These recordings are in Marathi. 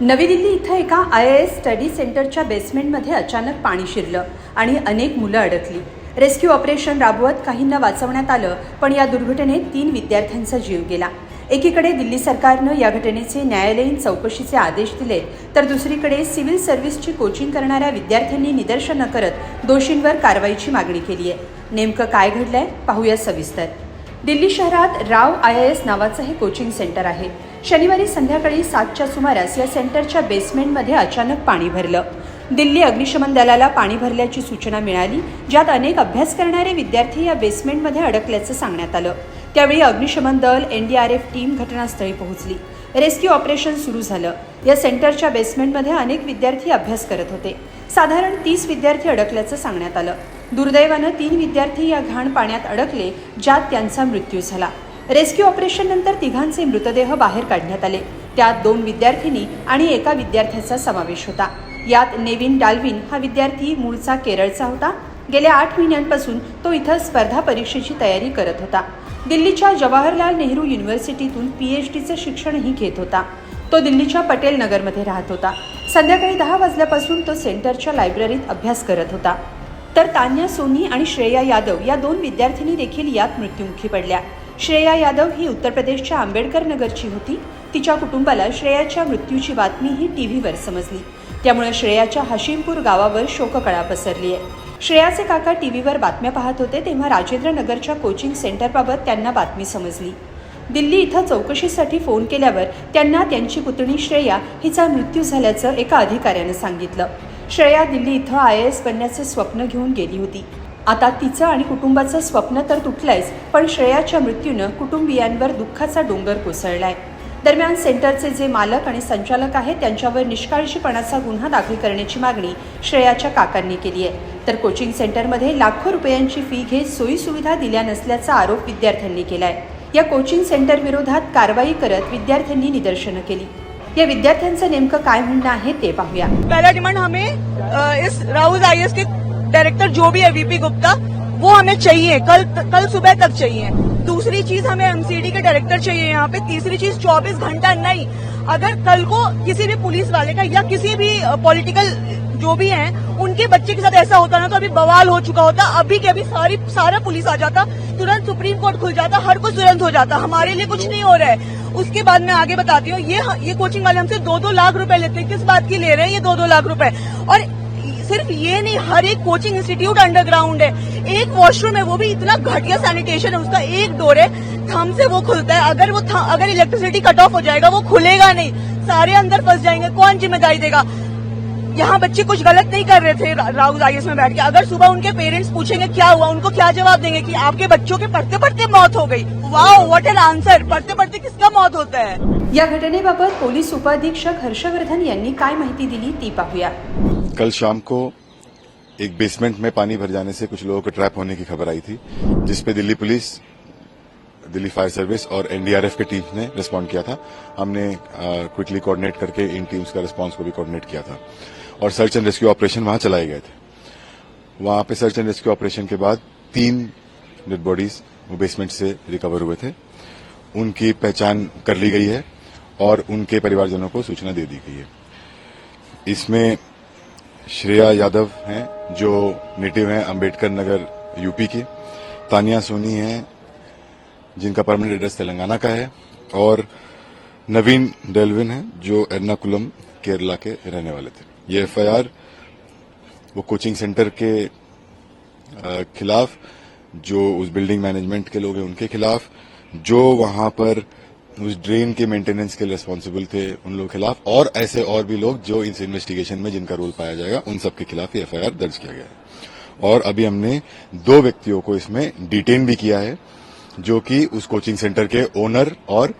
नवी दिल्ली इथं एका आय एस स्टडी सेंटरच्या बेसमेंटमध्ये अचानक पाणी शिरलं आणि अनेक मुलं अडकली. रेस्क्यू ऑपरेशन राबवत काहींना वाचवण्यात आलं पण या दुर्घटनेत तीन विद्यार्थ्यांचा जीव गेला. एकीकडे दिल्ली सरकारनं या घटनेचे न्यायालयीन चौकशीचे आदेश दिले तर दुसरीकडे सिव्हिल सर्व्हिसची कोचिंग करणाऱ्या विद्यार्थ्यांनी निदर्शनं करत दोषींवर कारवाईची मागणी केली आहे नेमकं काय घडलंय पाहूया सविस्तर. दिल्ली शहरात राव आय एस नावाचं हे कोचिंग सेंटर आहे. शनिवारी संध्याकाळी सातच्या सुमारास या सेंटरच्या बेसमेंटमध्ये अचानक पाणी भरलं. दिल्ली अग्निशमन दलाला पाणी भरल्याची सूचना मिळाली ज्यात अनेक अभ्यास करणारे विद्यार्थी या बेसमेंटमध्ये अडकल्याचं सांगण्यात आलं. त्यावेळी अग्निशमन दल एनडीआरएफ टीम घटनास्थळी पोहोचली. रेस्क्यू ऑपरेशन सुरू झालं. या सेंटरच्या बेसमेंटमध्ये अनेक विद्यार्थी अभ्यास करत होते. साधारण तीस विद्यार्थी अडकल्याचं सांगण्यात आलं. दुर्दैवानं तीन विद्यार्थी या घाण पाण्यात अडकले ज्यात त्यांचा मृत्यू झाला. रेस्क्यू ऑपरेशननंतर तिघांचे मृतदेह बाहेर काढण्यात आले. त्यात दोन विद्यार्थिनी आणि एका विद्यार्थ्याचा समावेश होता. यात नेविन डाल्विन हा विद्यार्थी मूळचा केरळचा होता. गेल्या आठ महिन्यांपासून तो इथं स्पर्धा परीक्षेची तयारी करत होता. दिल्लीच्या जवाहरलाल नेहरू युनिव्हर्सिटीतून पी एच डीचं शिक्षणही घेत होता. तो दिल्लीच्या पटेल नगरमध्ये राहत होता. संध्याकाळी दहा वाजल्यापासून तो सेंटरच्या लायब्ररीत अभ्यास करत होता. तर तान्या सोनी आणि श्रेया यादव या दोन विद्यार्थिनी देखील यात मृत्युमुखी पडल्या. श्रेया यादव ही उत्तर प्रदेशच्या आंबेडकर नगरची होती. तिच्या कुटुंबाला श्रेयाच्या मृत्यूची बातमी ही टी व्हीवर समजली. त्यामुळे श्रेयाच्या हशीमपूर गावावर शोककळा पसरली आहे श्रेयाचे काका टीव्हीवर बातम्या पाहत होते तेव्हा राजेंद्र नगरच्या कोचिंग सेंटरबाबत त्यांना बातमी समजली. दिल्ली इथं चौकशीसाठी फोन केल्यावर त्यांना त्यांची पुतणी श्रेया हिचा मृत्यू झाल्याचं एका अधिकाऱ्यानं सांगितलं. श्रेया दिल्ली इथं आय एस बनण्याचं स्वप्न घेऊन गेली होती. आता तिचं आणि कुटुंबाचं स्वप्न तर तुटलंयच पण श्रेयाच्या मृत्यूनं कुटुंबियांवर दुःखाचा डोंगर कोसळलाय. दरम्यान सेंटरचे जे मालक आणि संचालक आहेत त्यांच्यावर निष्काळजीपणाचा गुन्हा दाखल करण्याची मागणी श्रेयाच्या काकांनी केली आहे तर कोचिंग सेंटरमध्ये लाखो रुपयांची फी घेत सोयीसुविधा दिल्या नसल्याचा आरोप विद्यार्थ्यांनी केलाय. या कोचिंग सेंटर विरोधात कारवाई करत विद्यार्थ्यांनी निदर्शनं केली. या विद्यार्थ्यांचं नेमकं काय म्हणणं आहे ते पाहूया. पहला डिमांड हमें इस राहुल आई के डायरेक्टर जो भी है वीपी गुप्ता वो हमें चाहिए कल कल सुबह तक चाहिए। दूसरी चीज हमें एमसीडी के डायरेक्टर चाहिए यहाँ पे तीसरी चीज 24 घंटा नहीं। अगर कल को किसी भी पुलिस वाले का या किसी भी पॉलिटिकल जो भी है उनके बच्चे के साथ ऐसा होता ना तो अभी बवाल हो चुका होता। अभी के अभी सारी सारा पुलिस आ जाता, तुरंत सुप्रीम कोर्ट खुल जाता, हर कुछ तुरंत हो जाता। हमारे लिए कुछ नहीं हो रहा है। उसके बाद मैं आगे बताती हूँ, ये ये कोचिंग वाले हमसे दो दो लाख रुपए लेते हैं। किस बात की ले रहे हैं ये दो दो लाख रुपए? और सिर्फ़ ये नहीं, हर एक कोचिंग इंस्टीट्यूट अंडरग्राउंड है। एक वॉशरूम है, वो भी इतना घटिया सैनिटेशन है, उसका एक डोर है। थम से वो खुलता है। अगर वो अगर इलेक्ट्रिसिटी कट ऑफ़ हो जाएगा, वो खुलेगा नहीं। सारे अंदर फंस जाएँगे, कौन ज़िम्मेदारी देगा? यहाँ बच्चे कुछ गलत नहीं कर रहे थे राहुल आईएस में बैठ के। अगर सुबह उनके पेरेंट्स पूछेंगे क्या हुआ उनको क्या जवाब देंगे कि आपके बच्चों के पढ़ते पढ़ते मौत हो गई? वाह व्हाट एन आंसर पढ़ते पढ़ते किसका मौत होता है? या घटनेबाबत पोलीस उपाधीक्षक हर्षवर्धन यांनी काय माहिती दिली ती पाहूया. कल शाम को एक बेसमेंट में पानी भर जाने से कुछ लोगों को ट्रैप होने की खबर आई थी जिसपे Delhi police Delhi fire service और एनडीआरएफ के टीम ने रिस्पॉन्ड किया था। हमने क्विकली कोऑर्डिनेट करके इन टीम्स का रिस्पांस को भी कोऑर्डिनेट किया था। और सर्च एंड रेस्क्यू ऑपरेशन वहाँ चलाए गए थे। वहाँ पे सर्च एंड रेस्क्यू ऑपरेशन के बाद तीन डेड बॉडीज वो बेसमेंट से रिकवर हुए थे। उनकी पहचान कर ली गई है और उनके परिवारजनों को सूचना दे दी गई है। इसमें श्रेया यादव हैं, जो नेटिव हैं अंबेडकर नगर यूपी की। तानिया सोनी हैं, जिनका परमानेंट एड्रेस तेलंगाना का है। और नवीन डेलविन हैं, जो एर्नाकुलम केरला के रहने वाले थे। ये एफआईआर वो कोचिंग सेंटर के खिलाफ, जो उस बिल्डिंग मैनेजमेंट के लोग हैं उनके खिलाफ, जो वहाँ पर उस ड्रेन के मेंटेनेंस के रिस्पॉन्सिबल थे उन लोगों के खिलाफ, और ऐसे और भी लोग जो इस इन्वेस्टिगेशन में जिनका रोल पाया जाएगा, उन सबके खिलाफ ये एफआईआर दर्ज किया गया है। और अभी हमने दो व्यक्तियों को इसमें डिटेन भी किया है, जो कि उस कोचिंग सेंटर के ओनर और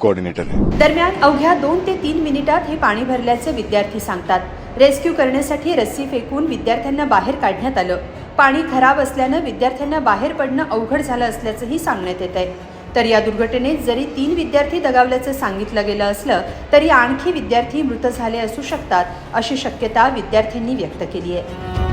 कोऑर्डिनेटर है। दरम्यान अवघ्या दोन ते तीन मिनिटात हे पाणी भरल्याचे विद्यार्थी सांगतात. रेस्क्यू करण्यासाठी रस्सी फेकून विद्यार्थ्यांना बाहेर काढण्यात आलं. पाणी खराब असल्यानं विद्यार्थ्यांना बाहेर पडणं अवघड झालं असल्याचंही सांगण्यात येत आहे तर या दुर्घटनेत जरी तीन विद्यार्थी दगावल्याचं सांगितलं गेलं असलं तरी आणखी विद्यार्थी मृत झाले असू शकतात अशी शक्यता विद्यार्थ्यांनी व्यक्त केली आहे.